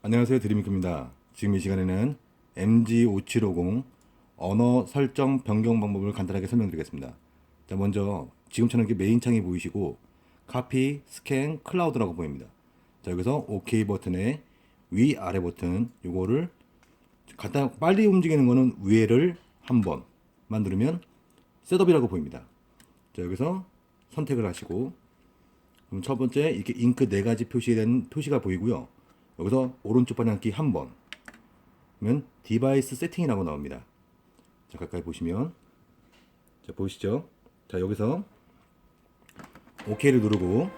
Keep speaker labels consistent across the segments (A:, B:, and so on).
A: 안녕하세요 드림이크입니다. 지금 이 시간에는 MG5750 언어 설정 변경 방법을 간단하게 설명드리겠습니다. 자 먼저 지금처럼 이렇게 메인 창이 보이시고 카피, 스캔, 클라우드라고 보입니다. 자 여기서 OK 버튼에 위 아래 버튼 요거를 간단 빨리 움직이는 거는 위에를 한 번만 누르면 셋업이라고 보입니다. 자 여기서 선택을 하시고 그럼 첫 번째 이렇게 잉크 네 가지 표시된 표시가 보이고요. 여기서 오른쪽 방향키 한 번. 그러면 디바이스 세팅이라고 나옵니다. 자 가까이 보시면 자 보이시죠? 자 여기서 OK를 누르고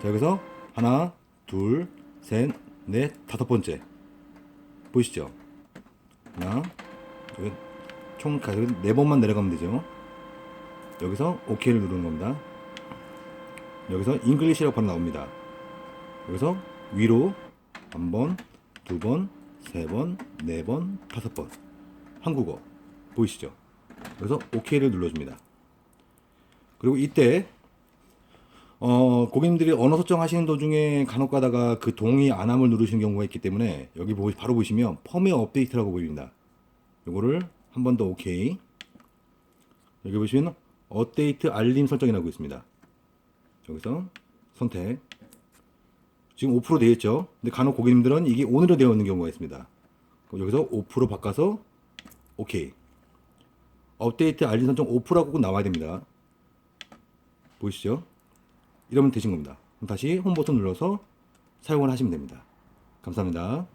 A: 자 여기서 하나, 둘, 셋, 넷, 다섯 번째 보이시죠? 하나, 여기 총 가지고 네 번만 내려가면 되죠. 여기서 OK를 누르는 겁니다. 여기서 잉글리시라고 바로 나옵니다. 여기서 위로 한 번, 두 번, 세 번, 네 번, 다섯 번. 한국어 보이시죠? 그래서 OK를 눌러줍니다. 그리고 이때 어, 고객님들이 언어 설정하시는 도중에 간혹 가다가 그 동의 안함을 누르시는 경우가 있기 때문에 여기 보, 바로 보시면 펌웨어 업데이트라고 보입니다. 요거를 한 번 더 OK. 여기 보시면 업데이트 알림 설정이라고 있습니다. 여기서 선택. 지금 5% 되어 있죠. 근데 간혹 고객님들은 이게 온으로 되어 있는 경우가 있습니다. 여기서 5% 바꿔서 OK. 업데이트 알림 설정 5%라고 꼭 나와야 됩니다. 보이시죠? 이러면 되신 겁니다. 다시 홈 버튼 눌러서 사용을 하시면 됩니다. 감사합니다.